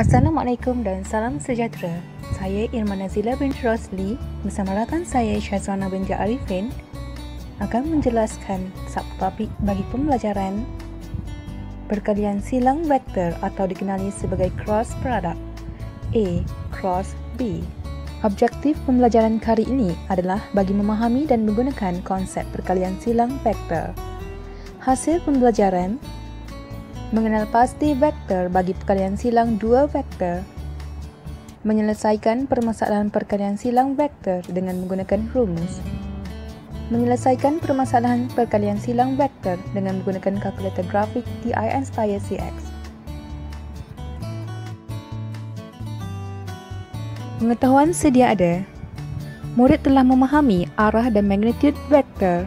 Assalamualaikum dan salam sejahtera. Saya Irman Nazila binti Rosli bersama rakan saya Syazwana binti Arifin akan menjelaskan subtopik bagi pembelajaran perkalian silang vektor atau dikenali sebagai cross product A cross B. Objektif pembelajaran kali ini adalah bagi memahami dan menggunakan konsep perkalian silang vektor. Hasil pembelajaran mengenal pasti vektor bagi perkalian silang dua vektor, menyelesaikan permasalahan perkalian silang vektor dengan menggunakan rumus, menyelesaikan permasalahan perkalian silang vektor dengan menggunakan kalkulator grafik TI Inspire CX. Pengetahuan sedia ada. Murid telah memahami arah dan magnitud vektor.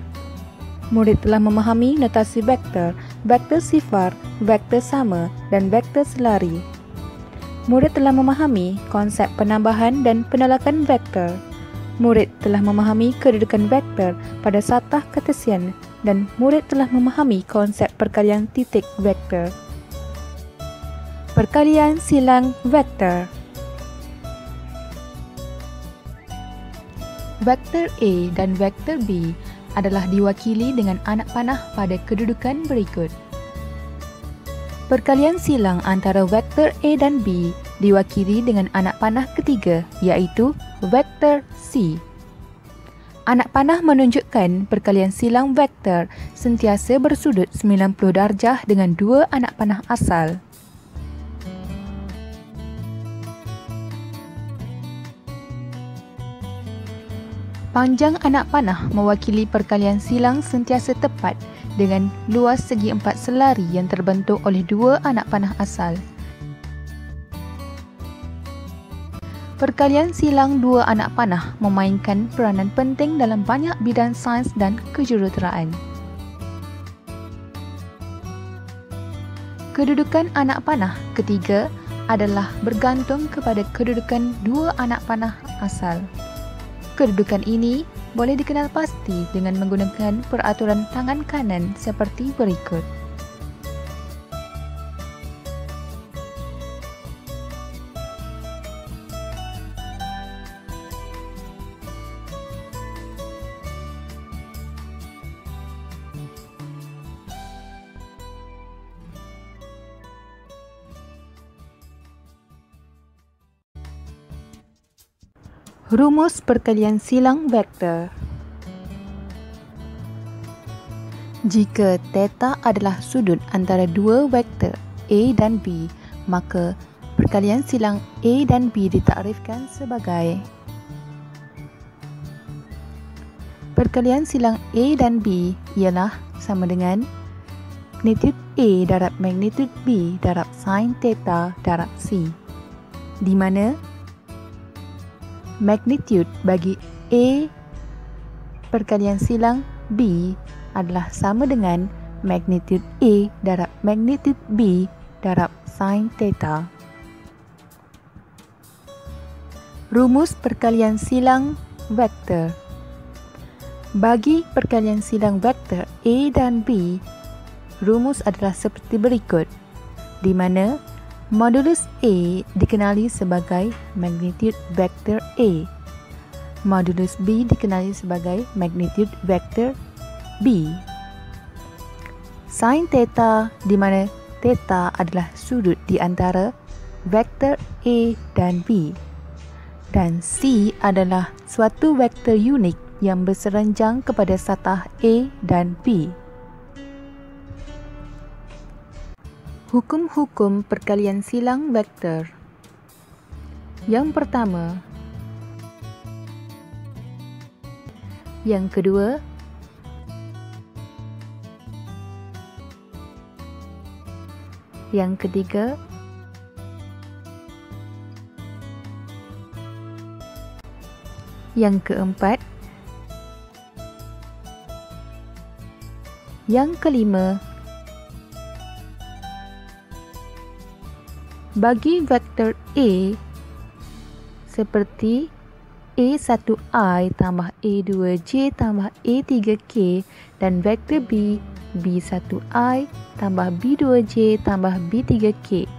Murid telah memahami notasi vektor, vektor sifar, vektor sama dan vektor selari. Murid telah memahami konsep penambahan dan penolakan vektor. Murid telah memahami kedudukan vektor pada satah kartesian dan murid telah memahami konsep perkalian titik vektor. Perkalian silang vektor. Vektor A dan vektor B adalah diwakili dengan anak panah pada kedudukan berikut. Perkalian silang antara vektor A dan B diwakili dengan anak panah ketiga iaitu vektor C. Anak panah menunjukkan perkalian silang vektor sentiasa bersudut 90 darjah dengan dua anak panah asal. Panjang anak panah mewakili perkalian silang sentiasa tepat dengan luas segi empat selari yang terbentuk oleh dua anak panah asal. Perkalian silang dua anak panah memainkan peranan penting dalam banyak bidang sains dan kejuruteraan. Kedudukan anak panah ketiga adalah bergantung kepada kedudukan dua anak panah asal. Kedudukan ini boleh dikenal pasti dengan menggunakan peraturan tangan kanan seperti berikut. Rumus perkalian silang vektor. Jika theta adalah sudut antara dua vektor A dan B, maka perkalian silang A dan B ditakrifkan sebagai Perkalian silang A dan B ialah sama dengan magnitud A darab magnitud B darab sin theta darab C di mana magnitude bagi A perkalian silang B adalah sama dengan magnitude A darab magnitude B darab sin theta. Rumus perkalian silang vektor Bagi perkalian silang vektor A dan B, rumus adalah seperti berikut di mana Modulus A dikenali sebagai magnitude vektor A. Modulus B dikenali sebagai magnitude vektor B. Sin theta di mana theta adalah sudut di antara vektor A dan B. Dan C adalah suatu vektor unik yang berserenjang kepada satah A dan B. Hukum-hukum perkalian silang vektor. Yang pertama. Yang kedua. Yang ketiga. Yang keempat. Yang kelima. Bagi vektor A seperti A1i tambah A2j tambah A3k dan vektor B B1i tambah B2j tambah B3k.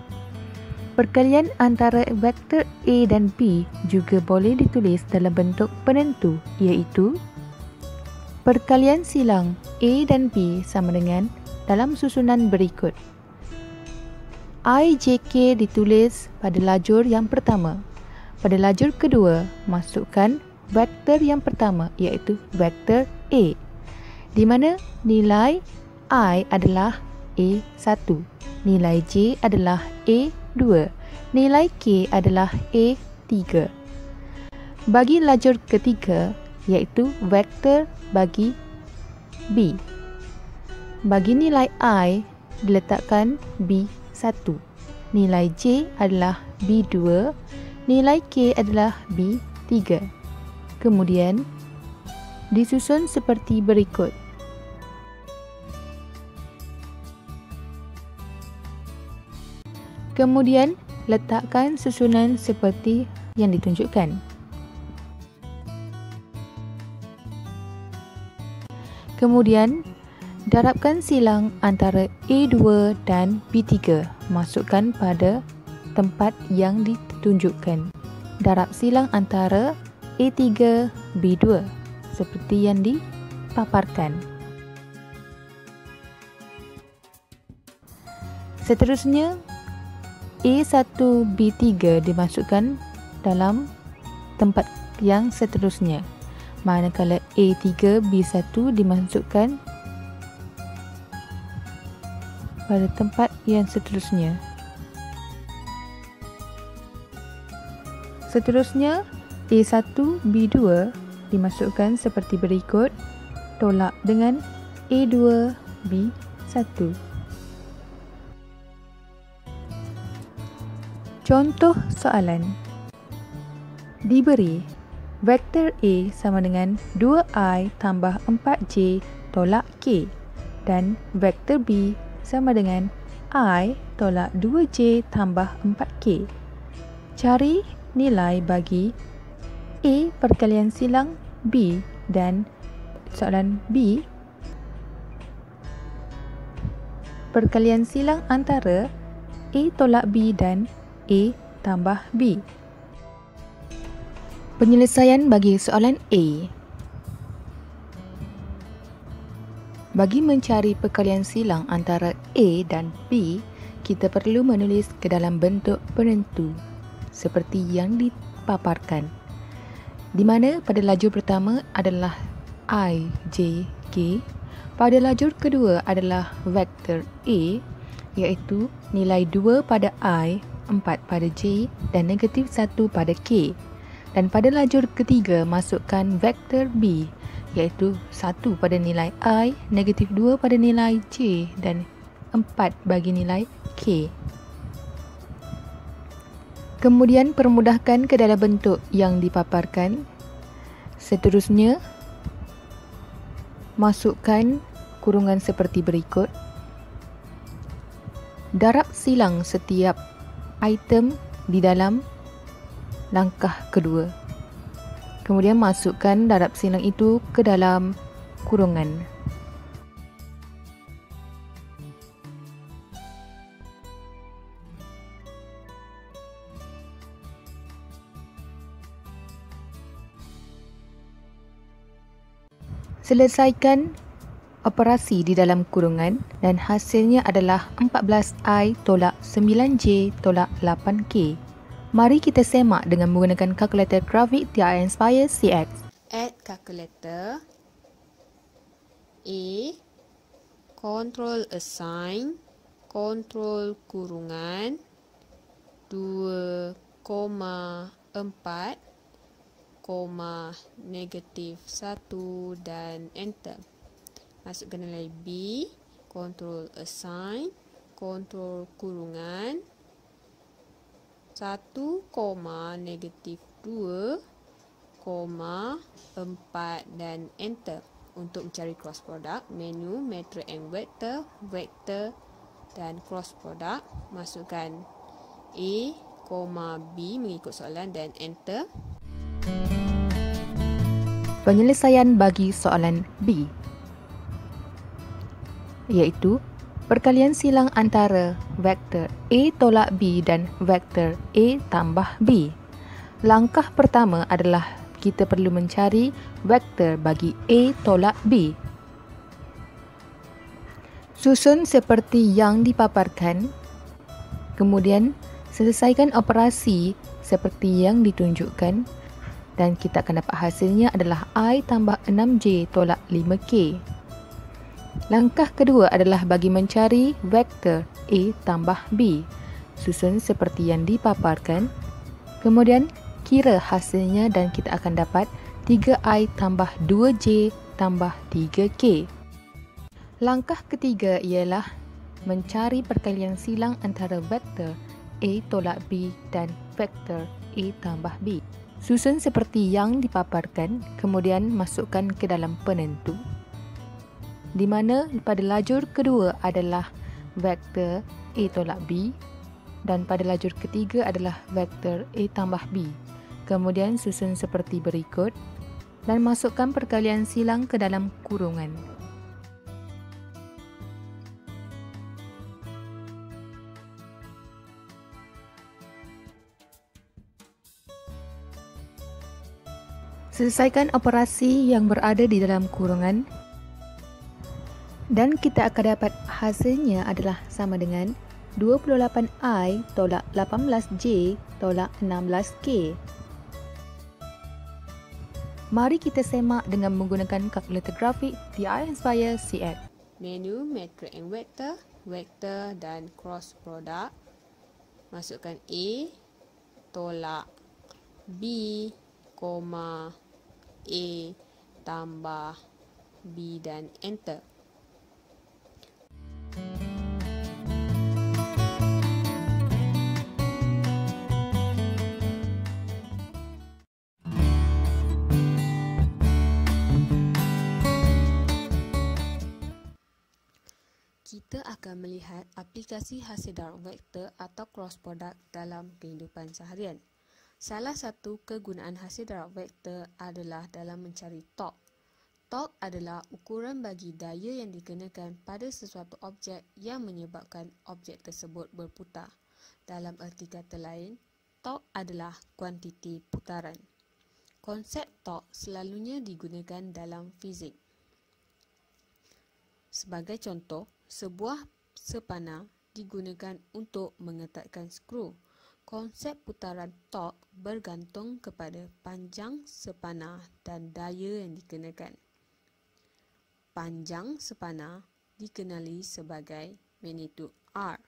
Perkalian antara vektor A dan B juga boleh ditulis dalam bentuk penentu iaitu perkalian silang A dan B sama dengan dalam susunan berikut. IJK ditulis pada lajur yang pertama. Pada lajur kedua, masukkan vektor yang pertama iaitu vektor A di mana nilai I adalah A1, nilai J adalah A2 2. Nilai K adalah A3. Bagi lajur ketiga, iaitu vektor bagi B. Bagi nilai I, diletakkan B1. Nilai J adalah B2. Nilai K adalah B3. Kemudian, disusun seperti berikut. Kemudian, letakkan susunan seperti yang ditunjukkan. Kemudian, darabkan silang antara A2 dan B3. Masukkan pada tempat yang ditunjukkan. Darab silang antara A3, B2 seperti yang dipaparkan. Seterusnya, A1B3 dimasukkan dalam tempat yang seterusnya. Manakala A3B1 dimasukkan pada tempat yang seterusnya. Seterusnya, A1B2 dimasukkan seperti berikut. Tolak dengan A2B1. Contoh soalan Diberi Vektor A sama dengan 2I tambah 4J tolak K dan vektor B sama dengan I tolak 2J tambah 4K. Cari nilai bagi A perkalian silang B dan soalan B perkalian silang antara A tolak B dan A tambah B. Penyelesaian bagi soalan A. Bagi mencari perkalian silang antara A dan B, kita perlu menulis ke dalam bentuk penentu seperti yang dipaparkan. Di mana pada lajur pertama adalah I, J, K. Pada lajur kedua adalah vektor A iaitu nilai 2 pada I 4 pada J dan negatif 1 pada K. Dan pada lajur ketiga, masukkan vektor B iaitu 1 pada nilai I, negatif 2 pada nilai J dan 4 bagi nilai K. Kemudian permudahkan ke dalam bentuk yang dipaparkan. Seterusnya, masukkan kurungan seperti berikut. Darab silang setiap item di dalam langkah kedua. Kemudian masukkan darab silang itu ke dalam kurungan. Selesaikan operasi di dalam kurungan dan hasilnya adalah 14I tolak 9J tolak 8K. Mari kita semak dengan menggunakan kalkulator grafik TI Inspire CX. Add calculator A Control Assign Control Kurungan 2,4 negatif 1 dan enter masukkan nilai B, control assign, control kurungan, 1, negatif 2, 4 dan enter. Untuk mencari cross product, menu, matrix and vector, vector dan cross product, masukkan A, B mengikut soalan dan enter. Penyelesaian bagi soalan B iaitu perkalian silang antara vektor A tolak B dan vektor A tambah B. Langkah pertama adalah kita perlu mencari vektor bagi A tolak B. Susun seperti yang dipaparkan. Kemudian selesaikan operasi seperti yang ditunjukkan dan kita akan dapat hasilnya adalah I tambah 6J tolak 5K. Langkah kedua adalah bagi mencari vektor A tambah B. Susun seperti yang dipaparkan. Kemudian kira hasilnya dan kita akan dapat 3I tambah 2J tambah 3K. Langkah ketiga ialah mencari perkalian silang antara vektor A tolak B dan vektor A tambah B. Susun seperti yang dipaparkan, kemudian masukkan ke dalam penentu di mana pada lajur kedua adalah vektor A tolak B dan pada lajur ketiga adalah vektor A tambah B. Kemudian susun seperti berikut dan masukkan perkalian silang ke dalam kurungan. Selesaikan operasi yang berada di dalam kurungan dan kita akan dapat hasilnya adalah sama dengan 28i tolak 18j tolak 16k. Mari kita semak dengan menggunakan kalkulator grafik di iInspire CF. Menu matrix and vector, vector dan cross product. Masukkan A tolak B, A tambah B dan enter. Kita akan melihat aplikasi hasil darab vektor atau cross product dalam kehidupan seharian. Salah satu kegunaan hasil darab vektor adalah dalam mencari torque. Torque adalah ukuran bagi daya yang dikenakan pada sesuatu objek yang menyebabkan objek tersebut berputar. Dalam erti kata lain, torque adalah kuantiti putaran. Konsep torque selalunya digunakan dalam fizik. Sebagai contoh, sebuah sepana digunakan untuk mengetatkan skru. Konsep putaran torque bergantung kepada panjang sepana dan daya yang dikenakan panjang sepana dikenali sebagai magnitud R.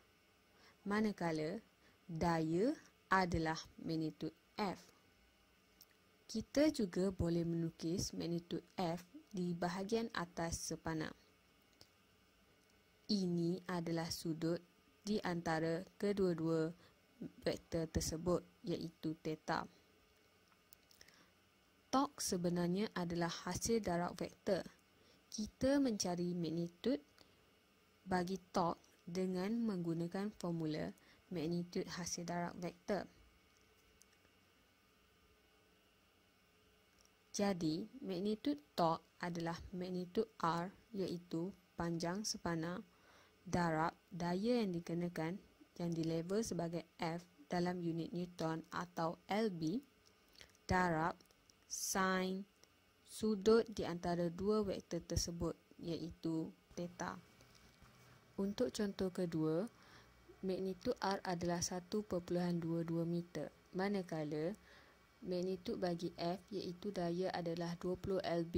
Manakala daya adalah magnitud F. Kita juga boleh melukis magnitud F di bahagian atas sepana. Ini adalah sudut di antara kedua-dua vektor tersebut iaitu theta. Torque sebenarnya adalah hasil darab vektor kita mencari magnitud bagi torque dengan menggunakan formula magnitud hasil darab vektor. Jadi, magnitud torque adalah magnitud R iaitu panjang sepana darab daya yang dikenakan yang dilabel sebagai F dalam unit Newton atau LB darab sin sudut di antara dua vektor tersebut iaitu theta. Untuk contoh kedua, magnitud R adalah 1.22 meter. Manakala magnitud bagi F iaitu daya adalah 20 lb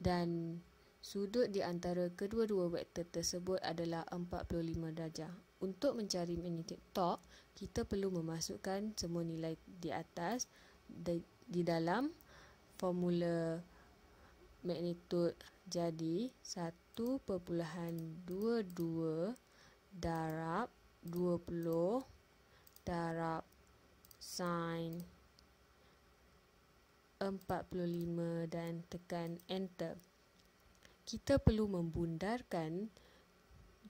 dan sudut di antara kedua-dua vektor tersebut adalah 45 darjah. Untuk mencari magnitud torque, kita perlu memasukkan semua nilai di atas di dalam formula magnitud jadi 1.22 darab 20 darab sin 45 dan tekan enter. Kita perlu membundarkan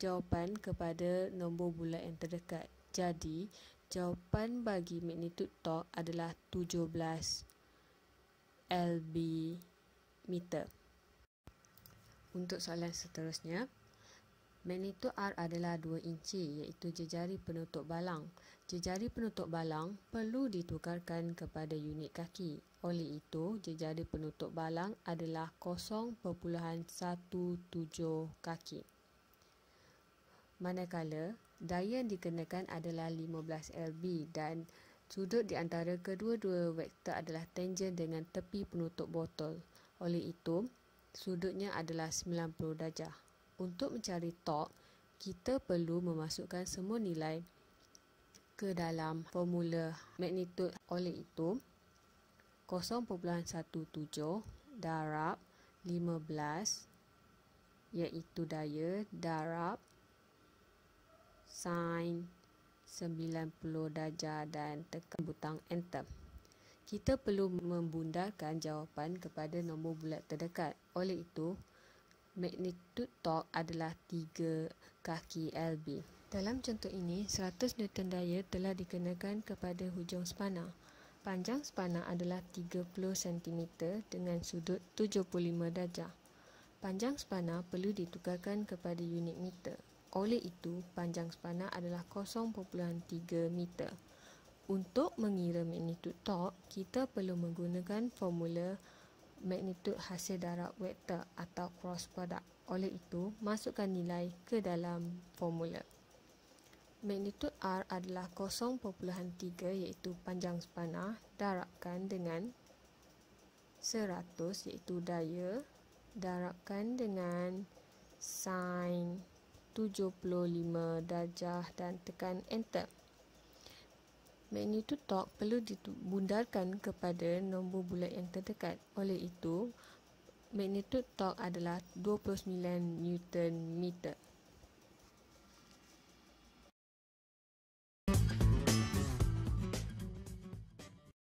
jawapan kepada nombor bulat yang terdekat. Jadi, jawapan bagi magnitud torque adalah 17 LB meter. Untuk soalan seterusnya, Magnitud R adalah 2 inci iaitu jejari penutup balang. Jejari penutup balang perlu ditukarkan kepada unit kaki. Oleh itu, jejari penutup balang adalah 0.17 kaki. Manakala, daya yang dikenakan adalah 15 lb dan sudut di antara kedua-dua vektor adalah tangen dengan tepi penutup botol. Oleh itu, sudutnya adalah 90 darjah. Untuk mencari torque, kita perlu memasukkan semua nilai ke dalam formula magnitud. Oleh itu, 0.17 darab 15 iaitu daya darab sin 90 darjah dan tekan butang enter. Kita perlu membundarkan jawapan kepada nombor bulat terdekat. Oleh itu, magnitud torque adalah 3 kaki LB. Dalam contoh ini, 100 Newton daya telah dikenakan kepada hujung spana. Panjang spana adalah 30 cm dengan sudut 75 darjah. Panjang spana perlu ditukarkan kepada unit meter. Oleh itu, panjang spana adalah 0.3 meter. Untuk mengira magnitud torque, kita perlu menggunakan formula magnitud hasil darab vektor atau cross product. Oleh itu, masukkan nilai ke dalam formula. Magnitud R adalah 0.3 iaitu panjang spana darabkan dengan 100 iaitu daya darabkan dengan sin 75 darjah dan tekan enter. Magnitud torque perlu dibundarkan kepada nombor bulat yang terdekat. Oleh itu, magnitud torque adalah 29 Newton meter.